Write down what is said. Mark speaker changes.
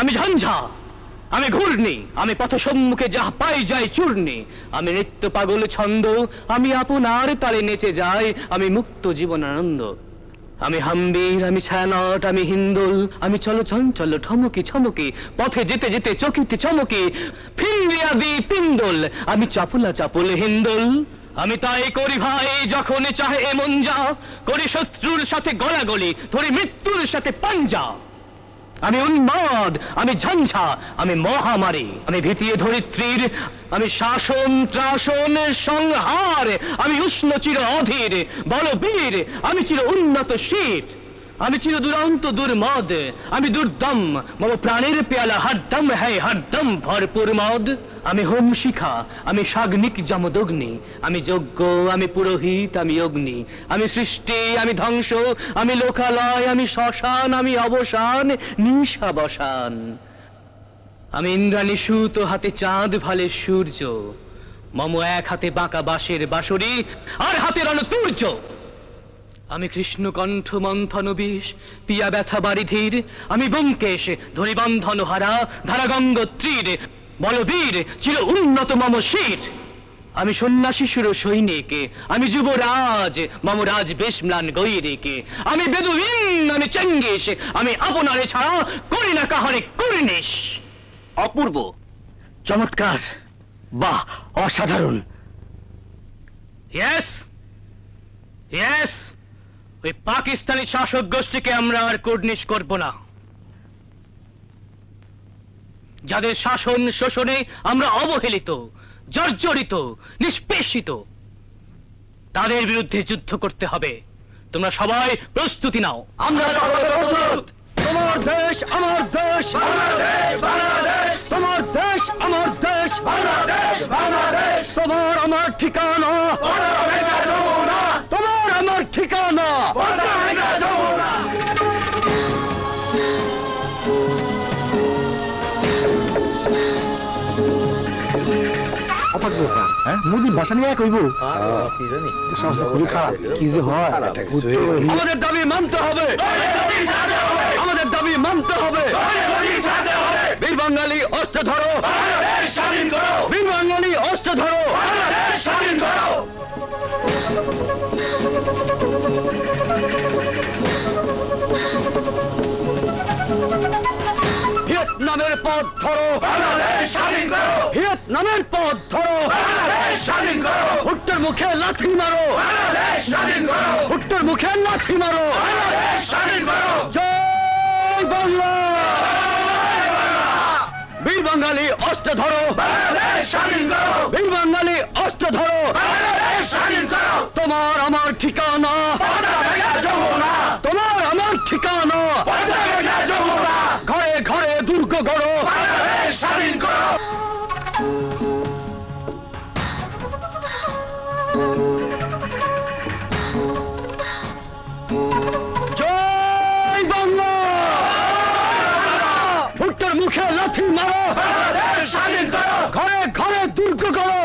Speaker 1: আমি ঝঞ্ঝা, আমি ঘূর্ণি, আমি পথ সম্মুখে যা পাই যাই চূর্ণি। আমি নিত্য পাগল ছন্দ, আমি আপনার তালে নেচে যাই, আমি মুক্ত জীবন আনন্দ। আমি হাম্বির, আমি ছায়ানট আমি হিন্দুল, আমি চলো চঞ্চল, ঠমকি ছমকি, পথে যেতে যেতে চকিতে চমকি। ফিরিয়া দি পিন্দল আমি চাপুলা চাপুল হিন্দুল। আমি তাই করি ভাই, যখন চাহে এমন যা করি শত্রুর সাথে গলাগলি, ধরি মৃত্যুর সাথে পাঞ্জা। আমি উন্মাদ, আমি ঝঞ্ঝা, আমি মহামারী, আমি ভীতিয়ে ধরিত্রীর, আমি শাসন, ত্রাসন, সংহার, আমি উষ্ণ চির অধীর, বলবীর, আমি চির উন্নত শীত। আমি চির দুরন্ত, দুর্মদ। আমি দুর্দম। মম প্রাণের পেয়ালা হরদম হ্যাঁ হরদম, ভরপুর মদ। আমি হোম শিখা, আমি সাগ্নিক যমদগ্নি। আমি যজ্ঞ, আমি পুরোহিত, আমি অগ্নি। আমি সৃষ্টি, আমি ধ্বংস। আমি লোকালয়, আমি শ্মশান, আমি অবসান, নিশাবসান। আমি ইন্দ্রাণী সুত হাতে চাঁদ ভালে সূর্য। মম এক হাতে বাঁকা বাঁশের বাঁশরি, আর হাতে রণতুর্য আমি কৃষ্ণকণ্ঠ মন্থন বিষ পিয়া ব্যথা বারিধীর আমি ব্যোমকেশ ধরি বন্ধন হারা ধারাগঙ্গ ত্রীর বলবীর চির উন্নত মম শির আমি সন্ন্যাসী সুর সৈনিক আমি যুবরাজ মম রাজ বেশ ম্লান গৈরিকে। আমি বেদুইন আমি চেঙ্গিস আমি আপনারে ছাড়া করি না কাহারে করিনিস
Speaker 2: অপূর্ব। চমৎকার। বাহ অসাধারণ।
Speaker 1: ইয়েস ইয়েস ওই পাকিস্তানি শাসক গোষ্ঠীকে আমরা আর কুর্নিশ করব না। যাদের শাসন শোষণে আমরা অবহেলিত জর্জরিত নিষ্পেষিত তাদের বিরুদ্ধে যুদ্ধ করতে হবে। তোমরা সবাই প্রস্তুতি নাও।
Speaker 2: আমরা
Speaker 1: তোমার দেশ আমার দেশ। তোমার দেশ আমার দেশ। তোমার আমার ঠিকানা। ঠিকানা?
Speaker 2: মুদি বাসা নিয়ে কইব সংস্থা খুবই খারাপ। কি যে হয়
Speaker 1: আমাদের দাবি মানতে হবে। আমাদের দাবি মানতে হবে। বীর বাঙালি অস্ত্র ধরো। ভিয়েতনামের পথ ধরো। ভিয়েতনামের পথ ধরো। উত্তর মুখে লাথি মারো। উত্তর মুখে লাথি মারো। জয় বাংলা। বীর বাঙালি অস্ত্র ধরো। বীর বাঙালি অস্ত্র ধরো। তোমার আমার ঠিকানা। তোমার আমার ঠিকানা। করো স্বাধীন করো। মুখে লাথি মারো। স্বাধীন করো। ঘরে ঘরে দুর্গ করো